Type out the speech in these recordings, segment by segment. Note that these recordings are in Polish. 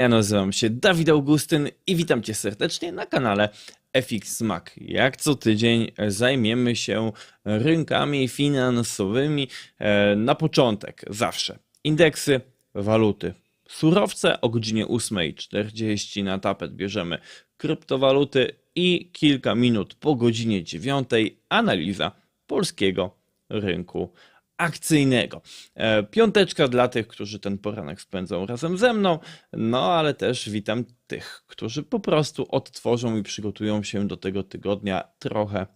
Ja nazywam się Dawid Augustyn i witam Cię serdecznie na kanale FX Mac. Jak co tydzień zajmiemy się rynkami finansowymi. E, Na początek zawsze indeksy, waluty, surowce. O godzinie 8.40 na tapet bierzemy kryptowaluty i kilka minut po godzinie 9 analiza polskiego rynku akcyjnego. E, Piąteczka dla tych, którzy ten poranek spędzą razem ze mną, no ale też witam tych, którzy po prostu odtworzą i przygotują się do tego tygodnia trochę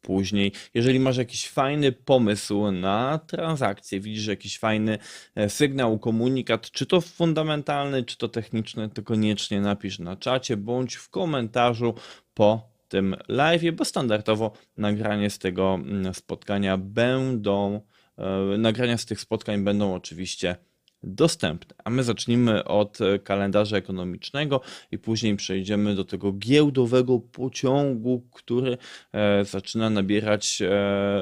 później. Jeżeli masz jakiś fajny pomysł na transakcję, widzisz jakiś fajny e, sygnał, komunikat, czy to fundamentalny, czy to techniczny, to koniecznie napisz na czacie bądź w komentarzu po tym live, bo standardowo nagranie z tego mm, spotkania będą Nagrania z tych spotkań będą oczywiście dostępne. A my zacznijmy od e, kalendarza ekonomicznego i później przejdziemy do tego giełdowego pociągu, który e, zaczyna nabierać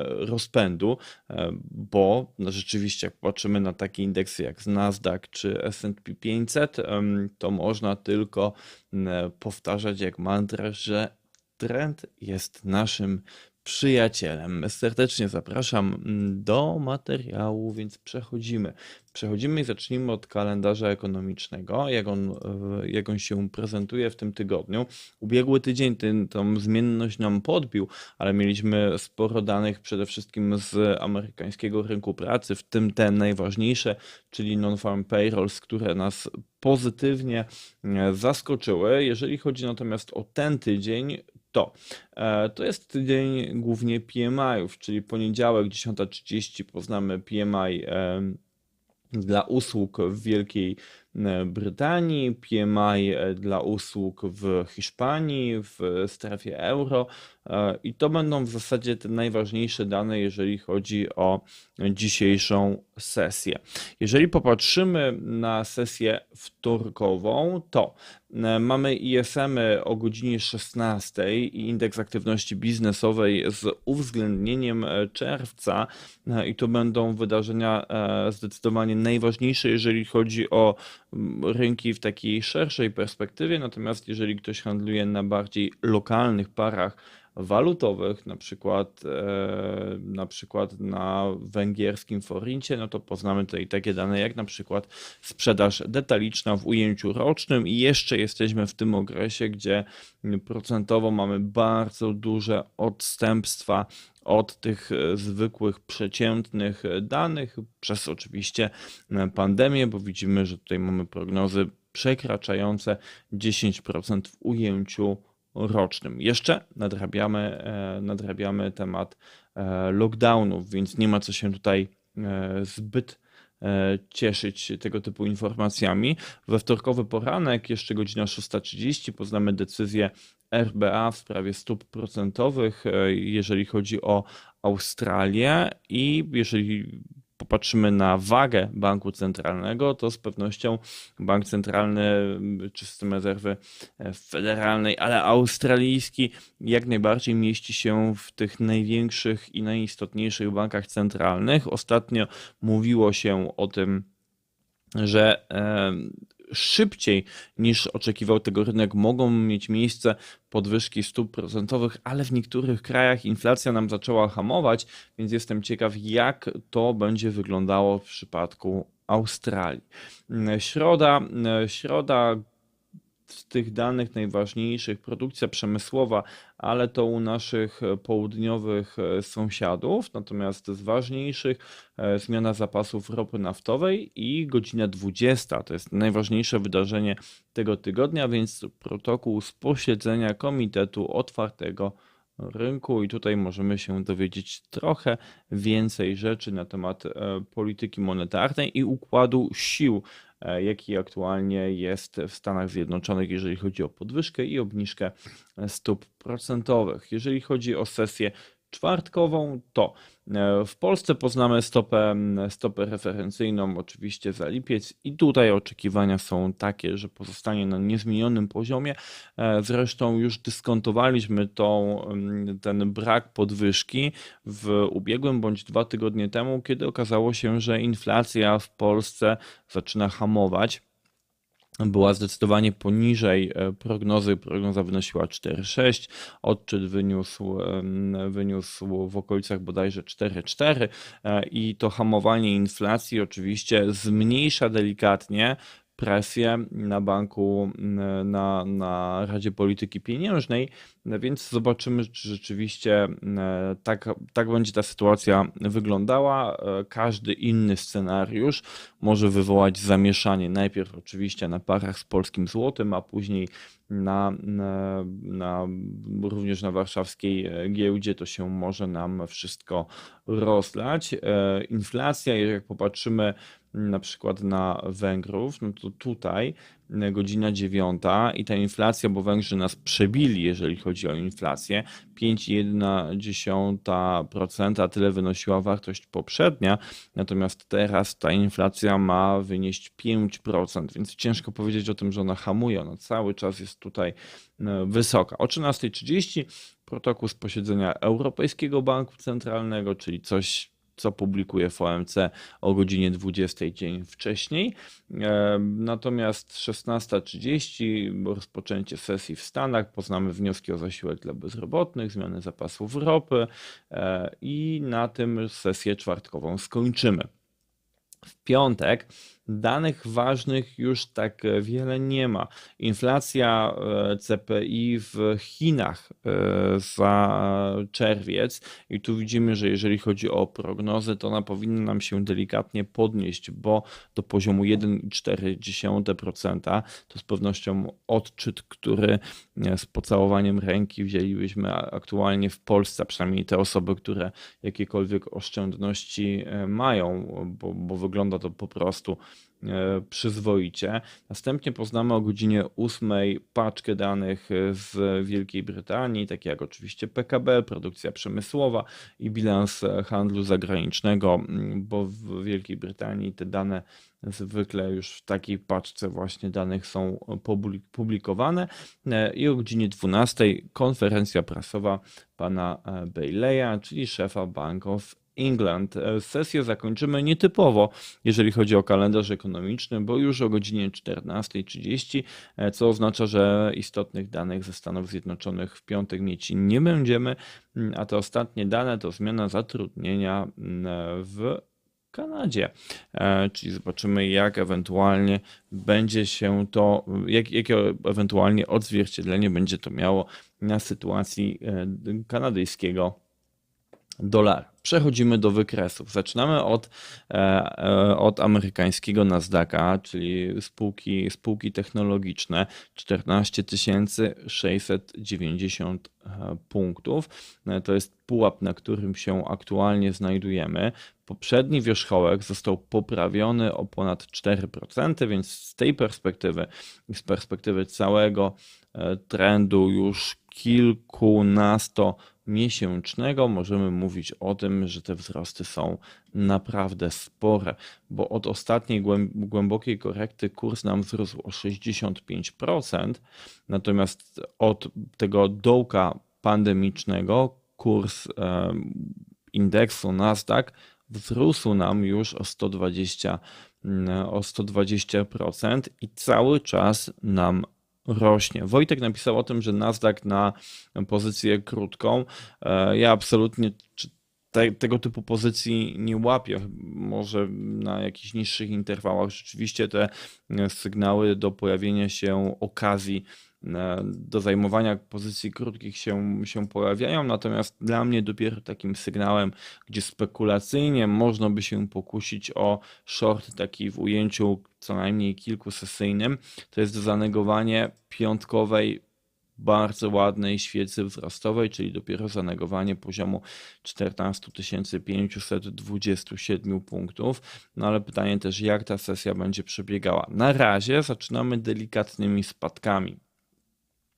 rozpędu, bo no rzeczywiście, jak patrzymy na takie indeksy jak Nasdaq czy SP 500, to można tylko powtarzać jak mantrę, że trend jest naszym przyjacielem. Serdecznie zapraszam mm, do materiału, więc przechodzimy. Przechodzimy i zacznijmy od kalendarza ekonomicznego, jak on, jak on się prezentuje w tym tygodniu. Ubiegły tydzień ten, tą zmienność nam podbił, ale mieliśmy sporo danych przede wszystkim z amerykańskiego rynku pracy, w tym te najważniejsze, czyli non-farm payrolls, które nas pozytywnie e, zaskoczyły. Jeżeli chodzi natomiast o ten tydzień, to. E, to jest tydzień głównie PMI-ów, czyli poniedziałek 10.30 poznamy PMI dla usług w Wielkiej Brytanii, PMI e, dla usług w Hiszpanii, w strefie euro i to będą w zasadzie te najważniejsze dane, jeżeli chodzi o dzisiejszą sesję. Jeżeli popatrzymy na sesję wtorkową, to e, mamy ISM o godzinie 16 i indeks aktywności biznesowej z uwzględnieniem e, czerwca e, i to będą wydarzenia zdecydowanie najważniejsze, jeżeli chodzi o rynki w takiej szerszej perspektywie, natomiast jeżeli ktoś handluje na bardziej lokalnych parach, walutowych, na przykład, e, na przykład na węgierskim forincie, no to poznamy tutaj takie dane jak na przykład sprzedaż detaliczna w ujęciu rocznym i jeszcze jesteśmy w tym okresie, gdzie procentowo mamy bardzo duże odstępstwa od tych e, zwykłych, przeciętnych danych, przez oczywiście pandemię, bo widzimy, że tutaj mamy prognozy przekraczające 10% w ujęciu. Jeszcze nadrabiamy, e, nadrabiamy temat e, lockdownów, więc nie ma co się tutaj e, zbyt cieszyć tego typu informacjami. We wtorkowy poranek, jeszcze godzina 6.30, poznamy decyzję RBA w sprawie stóp procentowych, jeżeli chodzi o Australię i jeżeli popatrzymy na wagę banku centralnego, to z pewnością bank centralny czy system rezerwy e, federalnej, ale australijski jak najbardziej mieści się w tych największych i najistotniejszych bankach centralnych. Ostatnio mówiło się o tym, że szybciej niż oczekiwał tego rynek mogą mieć miejsce podwyżki stóp procentowych, ale w niektórych krajach inflacja nam zaczęła hamować, więc jestem ciekaw, jak to będzie wyglądało w przypadku Australii. Środa, środa z tych danych najważniejszych produkcja przemysłowa, ale to u naszych południowych e, sąsiadów. Natomiast z ważniejszych e, zmiana zapasów ropy naftowej i godzina 20 to jest najważniejsze wydarzenie tego tygodnia, więc protokół z posiedzenia Komitetu Otwartego rynku i tutaj możemy się dowiedzieć trochę więcej rzeczy na temat e, polityki monetarnej i układu sił E, jaki aktualnie jest w Stanach Zjednoczonych, jeżeli chodzi o podwyżkę i obniżkę stóp procentowych. Jeżeli chodzi o sesję czwartkową, to e, w Polsce poznamy stopę, stopę referencyjną oczywiście za lipiec i tutaj oczekiwania są takie, że pozostanie na niezmienionym poziomie. E, zresztą już dyskontowaliśmy tą, ten brak podwyżki w ubiegłym bądź dwa tygodnie temu, kiedy okazało się, że inflacja w Polsce zaczyna hamować. Była zdecydowanie poniżej e, prognozy. Prognoza wynosiła 4,6, odczyt wyniósł, wyniósł w okolicach bodajże 4,4 e, i to hamowanie inflacji oczywiście zmniejsza delikatnie presję na banku, na, na Radzie Polityki Pieniężnej, więc zobaczymy, czy rzeczywiście tak, tak będzie ta sytuacja wyglądała. Każdy inny scenariusz może wywołać zamieszanie. Najpierw oczywiście na parach z polskim złotym, a później na, na, na, również na warszawskiej giełdzie to się może nam wszystko rozlać. Inflacja, jak popatrzymy na przykład na Węgrów, no to tutaj e, godzina dziewiąta i ta inflacja, bo Węgrzy nas przebili, jeżeli chodzi o inflację, 5,1%, tyle wynosiła wartość poprzednia, natomiast teraz ta inflacja ma wynieść 5%, więc ciężko powiedzieć o tym, że ona hamuje, ona cały czas jest tutaj e, wysoka. O 13.30 protokół z posiedzenia Europejskiego Banku Centralnego, czyli coś co publikuje FOMC o godzinie 20 dzień wcześniej. E, natomiast 16.30 rozpoczęcie sesji w Stanach, poznamy wnioski o zasiłek dla bezrobotnych, zmiany zapasów ropy e, i na tym sesję czwartkową skończymy. W piątek Danych ważnych już tak wiele nie ma. Inflacja e, CPI w Chinach e, za czerwiec, i tu widzimy, że jeżeli chodzi o prognozę, to ona powinna nam się delikatnie podnieść, bo do poziomu 1,4% to z pewnością odczyt, który e, z pocałowaniem ręki wzięlibyśmy aktualnie w Polsce, przynajmniej te osoby, które jakiekolwiek oszczędności mają, bo, bo wygląda to po prostu E, przyzwoicie. Następnie poznamy o godzinie 8 paczkę danych z Wielkiej Brytanii, takie jak oczywiście PKB, produkcja przemysłowa i bilans handlu zagranicznego, bo w Wielkiej Brytanii te dane zwykle już w takiej paczce właśnie danych są publikowane. E, I o godzinie 12 konferencja prasowa pana e, Bayleya, czyli szefa Bank of England. E, sesję zakończymy nietypowo, jeżeli chodzi o kalendarz ekonomiczny, bo już o godzinie 14.30, e, co oznacza, że istotnych danych ze Stanów Zjednoczonych w piątek mieć nie będziemy, mm, a te ostatnie dane to zmiana zatrudnienia mm, w Kanadzie. E, czyli zobaczymy, jak ewentualnie będzie się to, jak, jakie ewentualnie odzwierciedlenie będzie to miało na sytuacji kanadyjskiego dolara. Przechodzimy do wykresów. Zaczynamy od, e, e, od amerykańskiego Nasdaqa, czyli spółki, spółki technologiczne 14 690 e, punktów. To jest pułap, na którym się aktualnie znajdujemy. Poprzedni wierzchołek został poprawiony o ponad 4%, więc z tej perspektywy z perspektywy całego trendu już kilkunasto miesięcznego możemy mówić o tym, że te wzrosty są naprawdę spore, bo od ostatniej głębokiej korekty kurs nam wzrósł o 65%, natomiast od tego dołka pandemicznego kurs indeksu Nasdaq wzrósł nam już o 120 o 120% i cały czas nam rośnie. Wojtek napisał o tym, że Nasdaq na pozycję krótką. E, ja absolutnie te, tego typu pozycji nie łapię. Może na jakichś niższych interwałach rzeczywiście te sygnały do pojawienia się okazji do zajmowania pozycji krótkich się, się pojawiają, natomiast dla mnie dopiero takim sygnałem, gdzie spekulacyjnie można by się pokusić o short taki w ujęciu co najmniej kilkusesyjnym, to jest zanegowanie piątkowej bardzo ładnej świecy wzrostowej, czyli dopiero zanegowanie poziomu 14 527 punktów. No ale pytanie też, jak ta sesja będzie przebiegała. Na razie zaczynamy delikatnymi spadkami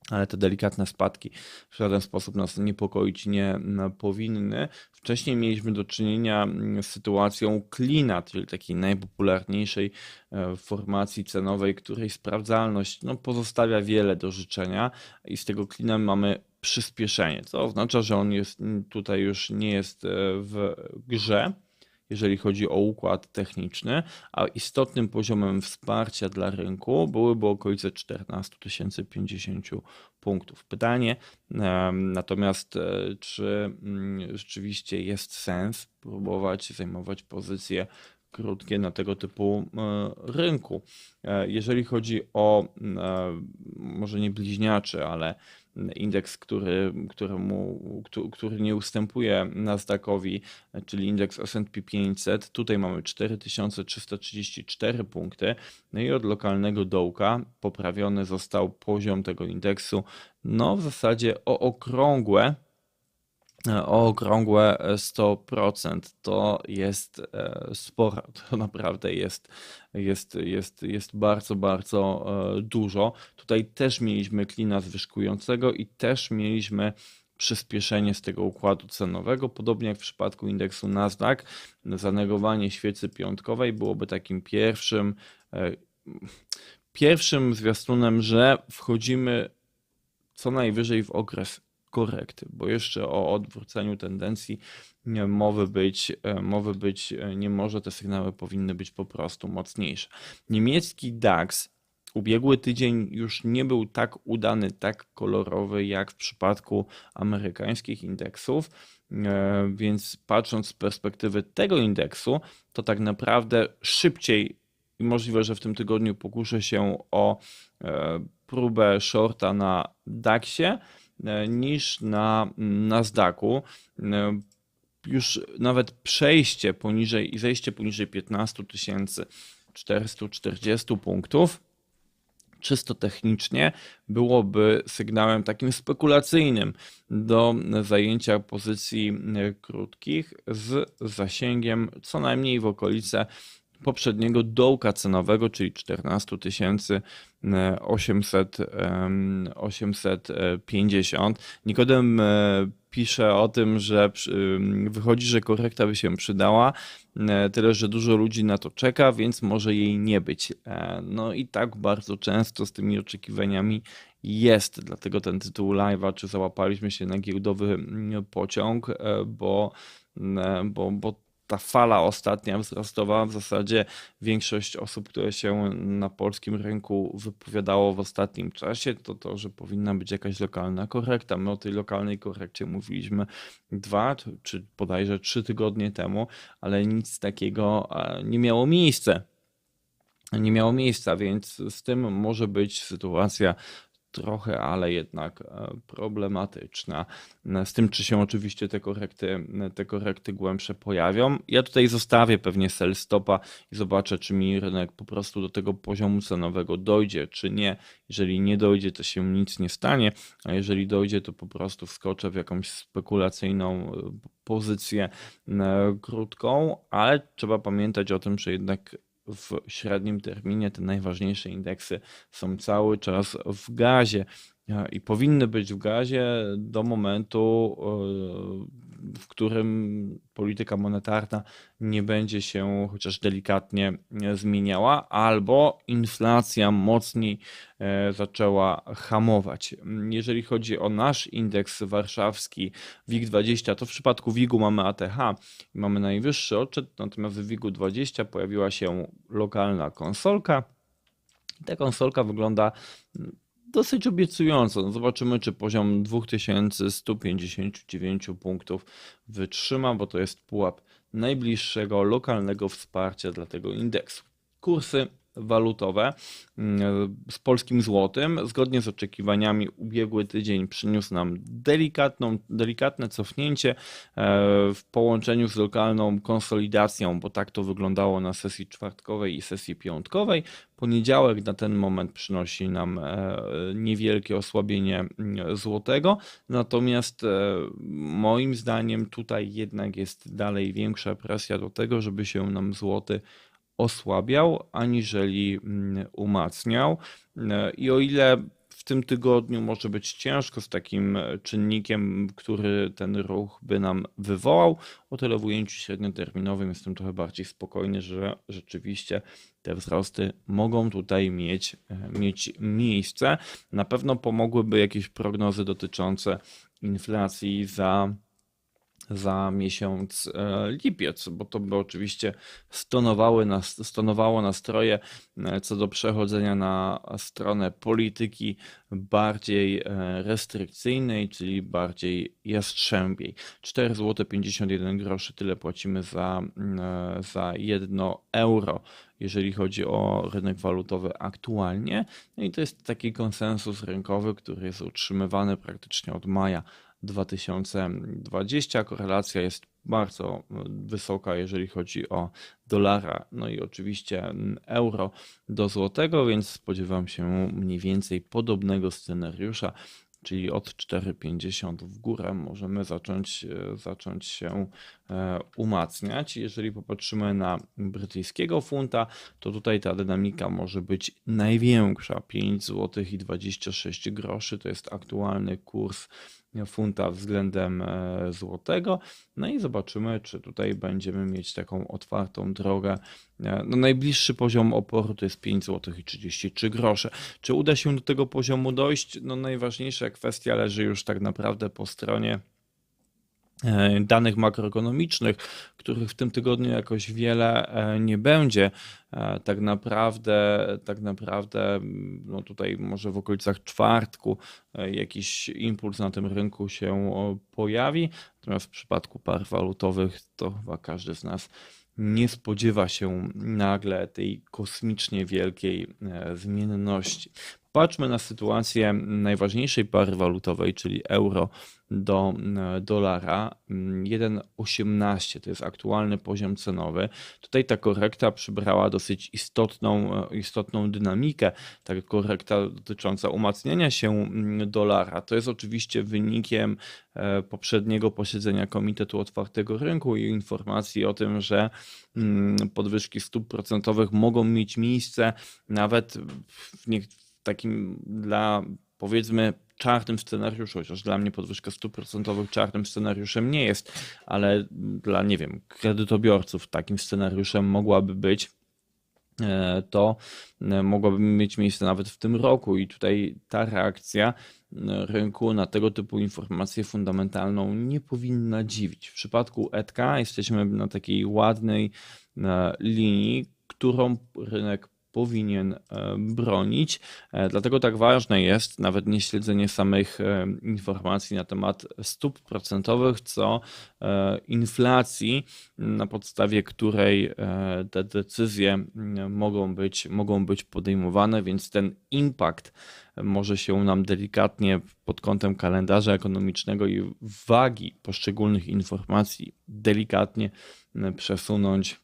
ale te delikatne spadki w żaden sposób nas niepokoić nie powinny. Wcześniej mieliśmy do czynienia z sytuacją klina, czyli takiej najpopularniejszej e, formacji cenowej, której sprawdzalność no, pozostawia wiele do życzenia i z tego klina mamy przyspieszenie, co oznacza, że on jest tutaj już nie jest e, w grze jeżeli chodzi o układ techniczny, a istotnym poziomem wsparcia dla rynku byłyby okolice 14 050 punktów. Pytanie natomiast, e, czy mm, rzeczywiście jest sens próbować zajmować pozycje krótkie na tego typu e, rynku. E, jeżeli chodzi o może nie bliźniaczy, ale indeks, który, któremu, który nie ustępuje Nasdaqowi, czyli indeks S&P 500. Tutaj mamy 4334 punkty. No i od lokalnego dołka poprawiony został poziom tego indeksu, no w zasadzie o okrągłe o okrągłe 100%. To jest e, sporo, to naprawdę jest, jest, jest, jest bardzo, bardzo e, dużo. Tutaj też mieliśmy klina zwyżkującego i też mieliśmy przyspieszenie z tego układu cenowego. Podobnie jak w przypadku indeksu Nasdaq, zanegowanie świecy piątkowej byłoby takim pierwszym, e, pierwszym zwiastunem, że wchodzimy co najwyżej w okres korekty, bo jeszcze o odwróceniu tendencji mowy być, e, mowy być e, nie może, te sygnały powinny być po prostu mocniejsze. Niemiecki DAX ubiegły tydzień już nie był tak udany, tak kolorowy jak w przypadku amerykańskich indeksów, e, więc patrząc z perspektywy tego indeksu, to tak naprawdę szybciej i możliwe, że w tym tygodniu pokuszę się o próbę shorta na DAXie, niż na Nasdaqu. E, już nawet przejście poniżej i zejście poniżej 15 440 punktów czysto technicznie byłoby sygnałem takim spekulacyjnym do zajęcia pozycji e, krótkich z zasięgiem co najmniej w okolice poprzedniego dołka cenowego, czyli 14 800, 850. Nikodem e, pisze o tym, że wychodzi, że korekta by się przydała, e, tyle że dużo ludzi na to czeka, więc może jej nie być. E, no i tak bardzo często z tymi oczekiwaniami jest, dlatego ten tytuł live'a, czy załapaliśmy się na giełdowy pociąg, bo, bo, bo ta fala ostatnia wzrostowa, w zasadzie większość osób, które się na polskim rynku wypowiadało w ostatnim czasie, to to, że powinna być jakaś lokalna korekta. My o tej lokalnej korekcie mówiliśmy dwa, czy bodajże trzy tygodnie temu, ale nic takiego nie miało miejsca nie miało miejsca, więc z tym może być sytuacja trochę, ale jednak e, problematyczna. E, z tym, czy się oczywiście te korekty, te korekty głębsze pojawią. Ja tutaj zostawię pewnie sell stopa i zobaczę, czy mi rynek po prostu do tego poziomu cenowego dojdzie, czy nie. Jeżeli nie dojdzie, to się nic nie stanie, a jeżeli dojdzie, to po prostu wskoczę w jakąś spekulacyjną e, pozycję krótką, ale trzeba pamiętać o tym, że jednak w średnim terminie. Te najważniejsze indeksy są cały czas w gazie. I powinny być w gazie do momentu, w którym polityka monetarna nie będzie się chociaż delikatnie zmieniała, albo inflacja mocniej e, zaczęła hamować. Jeżeli chodzi o nasz indeks warszawski WIG20, to w przypadku WIG-u mamy ATH i mamy najwyższy odczyt, natomiast w WIG-u 20 pojawiła się lokalna konsolka. ta konsolka wygląda dosyć obiecująco. No zobaczymy, czy poziom 2159 punktów wytrzyma, bo to jest pułap najbliższego lokalnego wsparcia dla tego indeksu. Kursy walutowe mm, z polskim złotym. Zgodnie z oczekiwaniami ubiegły tydzień przyniósł nam delikatną, delikatne cofnięcie e, w połączeniu z lokalną konsolidacją, bo tak to wyglądało na sesji czwartkowej i sesji piątkowej. Poniedziałek na ten moment przynosi nam e, niewielkie osłabienie mm, złotego, natomiast e, moim zdaniem tutaj jednak jest dalej większa presja do tego, żeby się nam złoty osłabiał, aniżeli mm, umacniał. I o ile w tym tygodniu może być ciężko z takim czynnikiem, który ten ruch by nam wywołał, o tyle w ujęciu średnioterminowym jestem trochę bardziej spokojny, że rzeczywiście te wzrosty mogą tutaj mieć, mieć miejsce. Na pewno pomogłyby jakieś prognozy dotyczące inflacji za za miesiąc e, lipiec, bo to by oczywiście stonowały nas, stonowało nastroje e, co do przechodzenia na stronę polityki bardziej e, restrykcyjnej, czyli bardziej jastrzębiej. 4 zł 51 groszy tyle płacimy za, za 1 euro, jeżeli chodzi o rynek walutowy aktualnie. No i to jest taki konsensus rynkowy, który jest utrzymywany praktycznie od maja 2020. Korelacja jest bardzo wysoka, jeżeli chodzi o dolara, no i oczywiście euro do złotego, więc spodziewam się mniej więcej podobnego scenariusza czyli od 4,50 w górę możemy zacząć, e, zacząć się e, umacniać. Jeżeli popatrzymy na brytyjskiego funta, to tutaj ta dynamika może być największa, 5 zł i 26 groszy, to jest aktualny kurs funta względem e, złotego. No i zobaczymy, czy tutaj będziemy mieć taką otwartą drogę. E, no najbliższy poziom oporu to jest 5 zł i 33 grosze. Czy uda się do tego poziomu dojść? No najważniejsza kwestia leży już tak naprawdę po stronie danych makroekonomicznych, których w tym tygodniu jakoś wiele e, nie będzie. E, tak naprawdę, tak naprawdę, no tutaj może w okolicach czwartku jakiś impuls na tym rynku się pojawi. Natomiast w przypadku par walutowych to chyba każdy z nas nie spodziewa się nagle tej kosmicznie wielkiej zmienności. Patrzmy na sytuację najważniejszej pary walutowej, czyli euro do e, dolara. 1,18 to jest aktualny poziom cenowy. Tutaj ta korekta przybrała dosyć istotną, e, istotną dynamikę. Ta korekta dotycząca umacniania się mm, dolara to jest oczywiście wynikiem e, poprzedniego posiedzenia Komitetu Otwartego Rynku i informacji o tym, że mm, podwyżki stóp procentowych mogą mieć miejsce nawet w niektórych takim dla powiedzmy czarnym scenariuszu, chociaż dla mnie podwyżka stóp procentowych czarnym scenariuszem nie jest, ale dla, nie wiem, kredytobiorców takim scenariuszem mogłaby być e, to e, mogłaby mieć miejsce nawet w tym roku i tutaj ta reakcja e, rynku na tego typu informację fundamentalną nie powinna dziwić. W przypadku ETK jesteśmy na takiej ładnej linii, którą rynek powinien e, bronić. E, dlatego tak ważne jest nawet nie śledzenie samych e, informacji na temat stóp procentowych, co inflacji, na podstawie której te decyzje mogą być, mogą być podejmowane, więc ten impact może się nam delikatnie pod kątem kalendarza ekonomicznego i wagi poszczególnych informacji delikatnie przesunąć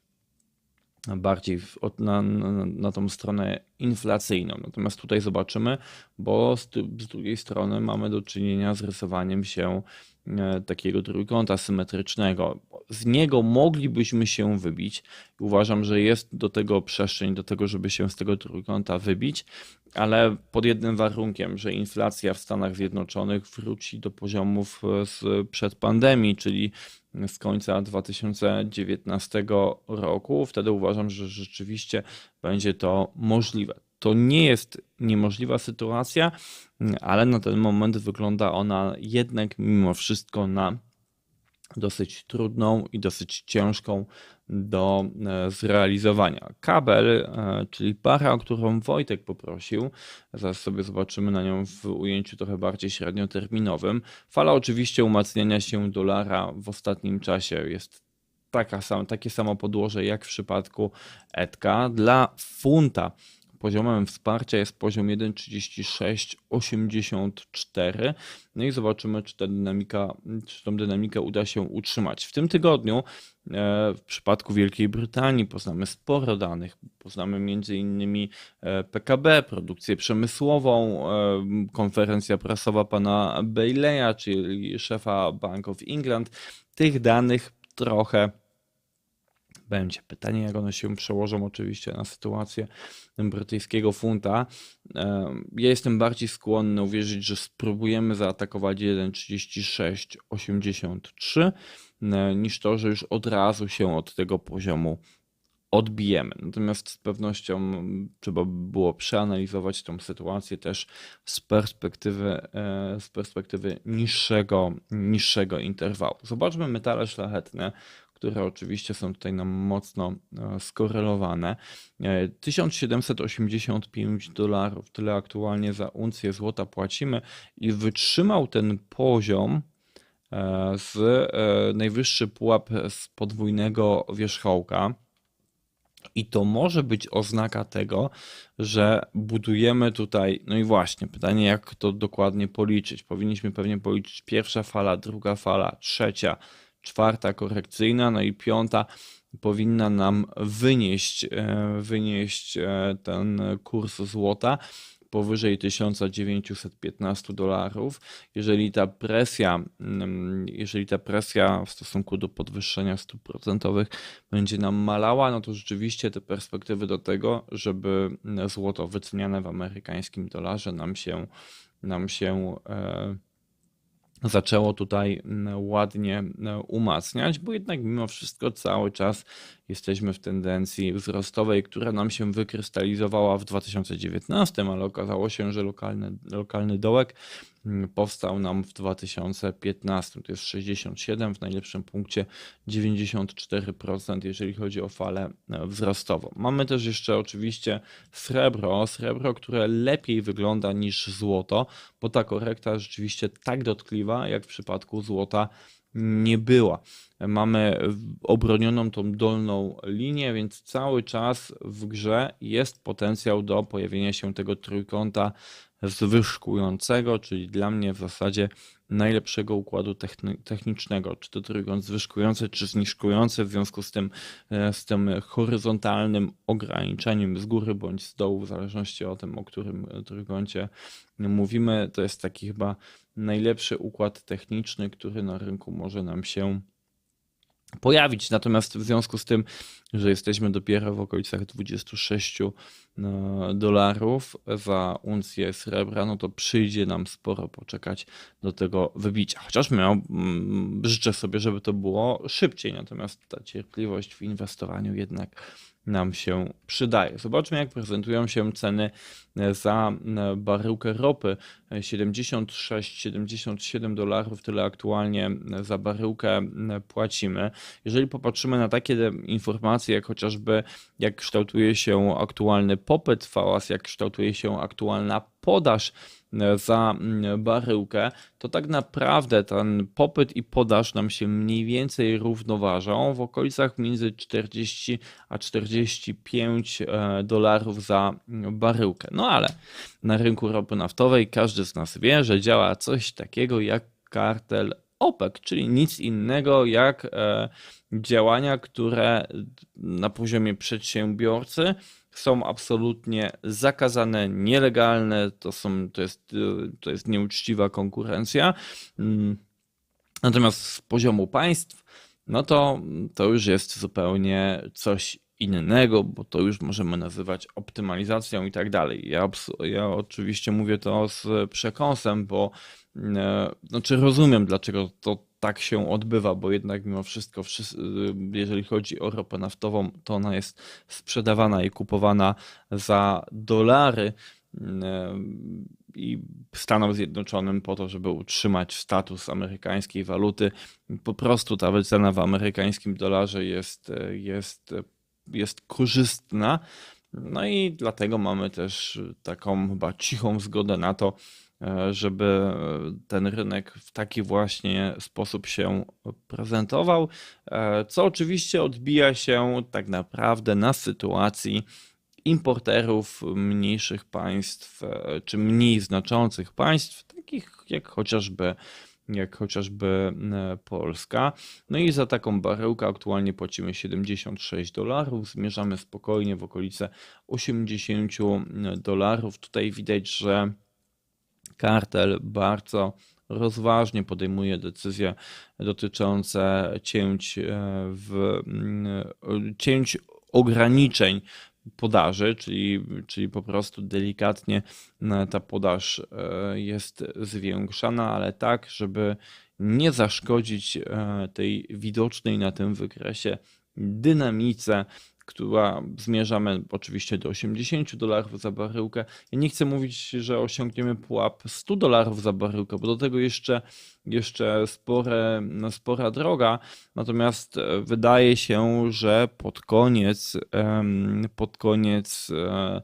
bardziej w, na, na, na tą stronę inflacyjną. Natomiast tutaj zobaczymy, bo z, z drugiej strony mamy do czynienia z rysowaniem się takiego trójkąta symetrycznego. Z niego moglibyśmy się wybić. Uważam, że jest do tego przestrzeń, do tego, żeby się z tego trójkąta wybić, ale pod jednym warunkiem, że inflacja w Stanach Zjednoczonych wróci do poziomów sprzed pandemii, czyli z końca 2019 roku. Wtedy uważam, że rzeczywiście będzie to możliwe. To nie jest niemożliwa sytuacja, ale na ten moment wygląda ona jednak mimo wszystko na dosyć trudną i dosyć ciężką do e, zrealizowania. Kabel, e, czyli para, o którą Wojtek poprosił, zaraz sobie zobaczymy na nią w ujęciu trochę bardziej średnioterminowym. Fala oczywiście umacniania się dolara w ostatnim czasie jest taka sam, takie samo podłoże jak w przypadku ETKA. Dla funta poziomem wsparcia jest poziom 1,3684. No i zobaczymy, czy ta dynamika, czy tą dynamikę uda się utrzymać. W tym tygodniu e, w przypadku Wielkiej Brytanii poznamy sporo danych. Poznamy m.in. E, PKB, produkcję przemysłową, e, konferencja prasowa pana Baileya, czyli szefa Bank of England. Tych danych trochę będzie. Pytanie, jak one się przełożą oczywiście na sytuację brytyjskiego funta. Ja jestem bardziej skłonny uwierzyć, że spróbujemy zaatakować 1,3683 niż to, że już od razu się od tego poziomu odbijemy. Natomiast z pewnością trzeba było przeanalizować tą sytuację też z perspektywy, e, z perspektywy niższego, niższego interwału. Zobaczmy metale szlachetne, które oczywiście są tutaj nam mocno e, skorelowane. 1785 dolarów, tyle aktualnie za uncję złota płacimy i wytrzymał ten poziom e, z najwyższy pułap z podwójnego wierzchołka i to może być oznaka tego, że budujemy tutaj, no i właśnie, pytanie, jak to dokładnie policzyć. Powinniśmy pewnie policzyć pierwsza fala, druga fala, trzecia, czwarta korekcyjna, no i piąta powinna nam wynieść, e, wynieść e, ten kurs złota powyżej 1915 dolarów. Jeżeli ta presja, mm, jeżeli ta presja w stosunku do podwyższenia stóp procentowych będzie nam malała, no to rzeczywiście te perspektywy do tego, żeby złoto wyceniane w amerykańskim dolarze nam się, nam się e, zaczęło tutaj ładnie umacniać, bo jednak mimo wszystko cały czas jesteśmy w tendencji wzrostowej, która nam się wykrystalizowała w 2019, ale okazało się, że lokalny, lokalny dołek mm, powstał nam w 2015. To jest 67, w najlepszym punkcie 94%, jeżeli chodzi o falę e, wzrostową. Mamy też jeszcze oczywiście srebro, srebro, które lepiej wygląda niż złoto, bo ta korekta rzeczywiście tak dotkliwa, jak w przypadku złota nie była. Mamy obronioną tą dolną linię, więc cały czas w grze jest potencjał do pojawienia się tego trójkąta zwyżkującego, czyli dla mnie w zasadzie najlepszego układu technicznego, czy to trójkąt zwyżkujący, czy zniżkujący, w związku z tym, e, z tym horyzontalnym ograniczeniem z góry bądź z dołu, w zależności o tym, o którym trójkącie mówimy, to jest taki chyba najlepszy układ techniczny, który na rynku może nam się pojawić. Natomiast w związku z tym, że jesteśmy dopiero w okolicach 26 no, dolarów za uncję srebra, no to przyjdzie nam sporo poczekać do tego wybicia. Chociaż miał, życzę sobie, żeby to było szybciej, natomiast ta cierpliwość w inwestowaniu jednak nam się przydaje. Zobaczmy, jak prezentują się ceny za baryłkę ropy. 76-77 dolarów, tyle aktualnie za baryłkę płacimy. Jeżeli popatrzymy na takie informacje, jak chociażby jak kształtuje się aktualny popyt VAS, jak kształtuje się aktualna podaż za mm, baryłkę, to tak naprawdę ten popyt i podaż nam się mniej więcej równoważą w okolicach między 40 a 45 e, dolarów za mm, baryłkę. No ale na rynku ropy naftowej każdy z nas wie, że działa coś takiego jak kartel OPEC, czyli nic innego jak e, działania, które na poziomie przedsiębiorcy są absolutnie zakazane, nielegalne, to, są, to, jest, to jest nieuczciwa konkurencja. Mm. Natomiast z poziomu państw, no to to już jest zupełnie coś innego, bo to już możemy nazywać optymalizacją i tak dalej. Ja, ja oczywiście mówię to z przekąsem, bo e, znaczy rozumiem, dlaczego to tak się odbywa, bo jednak mimo wszystko, jeżeli chodzi o ropę naftową, to ona jest sprzedawana i kupowana za dolary i Stanom Zjednoczonym po to, żeby utrzymać status amerykańskiej waluty. Po prostu ta wycena w amerykańskim dolarze jest, jest, jest korzystna. No i dlatego mamy też taką chyba cichą zgodę na to, E, żeby ten rynek w taki właśnie sposób się prezentował, e, co oczywiście odbija się tak naprawdę na sytuacji importerów mniejszych państw e, czy mniej znaczących państw, takich jak chociażby jak chociażby Polska. No i za taką baryłkę aktualnie płacimy 76 dolarów, zmierzamy spokojnie w okolice 80 dolarów. Tutaj widać, że kartel bardzo rozważnie podejmuje decyzje dotyczące cięć, e, w, cięć ograniczeń podaży, czyli, czyli po prostu delikatnie e, ta podaż e, jest zwiększana, ale tak, żeby nie zaszkodzić tej widocznej na tym wykresie dynamice która zmierzamy oczywiście do 80 dolarów za baryłkę. Ja nie chcę mówić, że osiągniemy pułap 100 dolarów za baryłkę, bo do tego jeszcze, jeszcze spore, spora droga. Natomiast e, wydaje się, że pod koniec, pod koniec e,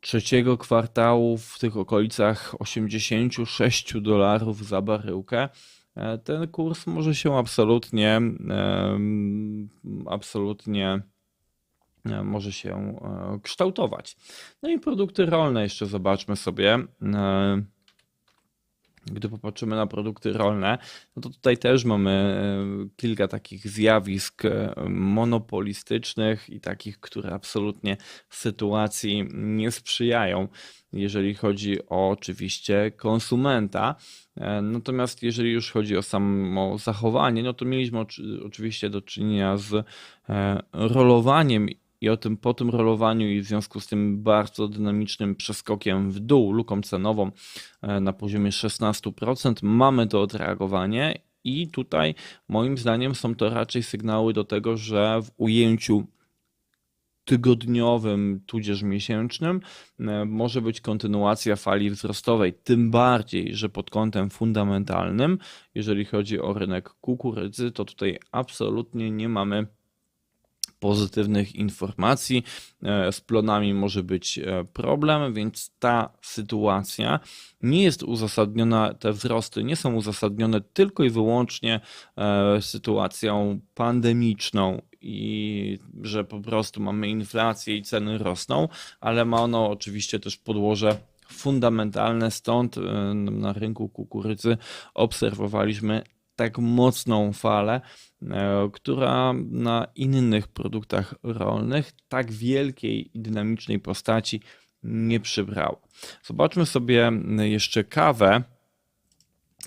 trzeciego kwartału w tych okolicach 86 dolarów za baryłkę e, ten kurs może się absolutnie absolutnie może się e, kształtować. No i produkty rolne jeszcze zobaczmy sobie. E, gdy popatrzymy na produkty rolne, no to tutaj też mamy kilka takich zjawisk monopolistycznych i takich, które absolutnie sytuacji nie sprzyjają, jeżeli chodzi o oczywiście konsumenta. Natomiast jeżeli już chodzi o samo zachowanie, no to mieliśmy oczywiście do czynienia z rolowaniem i o tym po tym rolowaniu i w związku z tym bardzo dynamicznym przeskokiem w dół, luką cenową e, na poziomie 16%, mamy to odreagowanie i tutaj moim zdaniem są to raczej sygnały do tego, że w ujęciu tygodniowym, tudzież miesięcznym, e, może być kontynuacja fali wzrostowej. Tym bardziej, że pod kątem fundamentalnym, jeżeli chodzi o rynek kukurydzy, to tutaj absolutnie nie mamy pozytywnych informacji. E, z plonami może być e, problem, więc ta sytuacja nie jest uzasadniona, te wzrosty nie są uzasadnione tylko i wyłącznie e, sytuacją pandemiczną i że po prostu mamy inflację i ceny rosną, ale ma ono oczywiście też podłoże fundamentalne, stąd na rynku kukurydzy obserwowaliśmy tak mocną falę, e, która na innych produktach rolnych tak wielkiej i dynamicznej postaci nie przybrała. Zobaczmy sobie jeszcze kawę.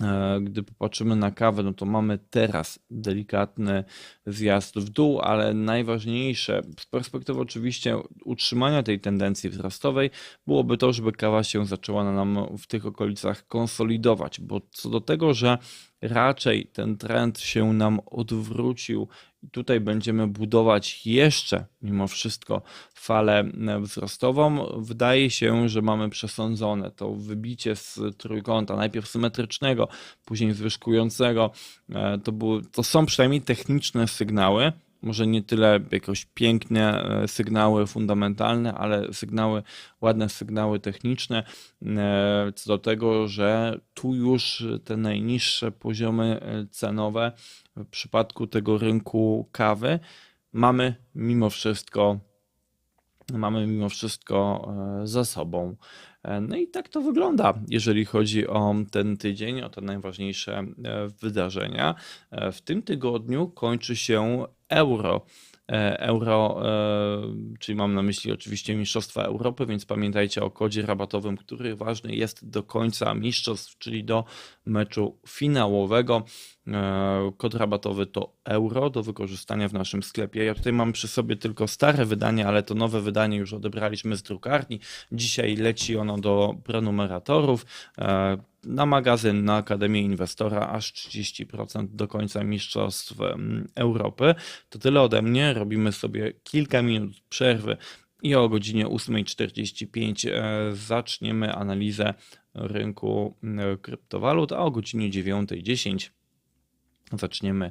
E, gdy popatrzymy na kawę, no to mamy teraz delikatny zjazd w dół, ale najważniejsze z perspektywy oczywiście utrzymania tej tendencji wzrostowej byłoby to, żeby kawa się zaczęła nam w tych okolicach konsolidować, bo co do tego, że raczej ten trend się nam odwrócił i tutaj będziemy budować jeszcze mimo wszystko falę wzrostową. Wydaje się, że mamy przesądzone to wybicie z trójkąta, najpierw symetrycznego, później zwyżkującego. E, to, były, to są przynajmniej techniczne sygnały, może nie tyle jakoś piękne e, sygnały fundamentalne, ale sygnały, ładne sygnały techniczne, e, co do tego, że tu już te najniższe poziomy e, cenowe w przypadku tego rynku kawy mamy mimo wszystko mamy mimo wszystko za sobą. No i tak to wygląda, jeżeli chodzi o ten tydzień, o te najważniejsze wydarzenia. W tym tygodniu kończy się euro. E, euro, e, czyli mam na myśli oczywiście Mistrzostwa Europy, więc pamiętajcie o kodzie rabatowym, który ważny jest do końca mistrzostw, czyli do meczu finałowego. E, kod rabatowy to euro do wykorzystania w naszym sklepie. Ja tutaj mam przy sobie tylko stare wydanie, ale to nowe wydanie już odebraliśmy z drukarni. Dzisiaj leci ono do prenumeratorów na magazyn, na Akademię Inwestora aż 30% do końca Mistrzostw Europy. To tyle ode mnie. Robimy sobie kilka minut przerwy i o godzinie 8.45 e, zaczniemy analizę rynku kryptowalut, a o godzinie 9.10 zaczniemy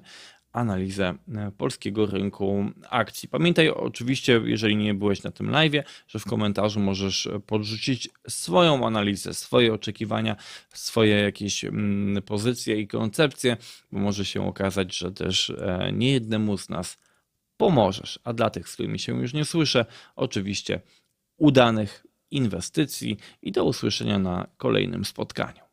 analizę e, polskiego rynku akcji. Pamiętaj oczywiście, jeżeli nie byłeś na tym live, że w komentarzu możesz podrzucić swoją analizę, swoje oczekiwania, swoje jakieś mm, pozycje i koncepcje, bo może się okazać, że też e, nie jednemu z nas pomożesz. A dla tych, z którymi się już nie słyszę, oczywiście udanych inwestycji i do usłyszenia na kolejnym spotkaniu.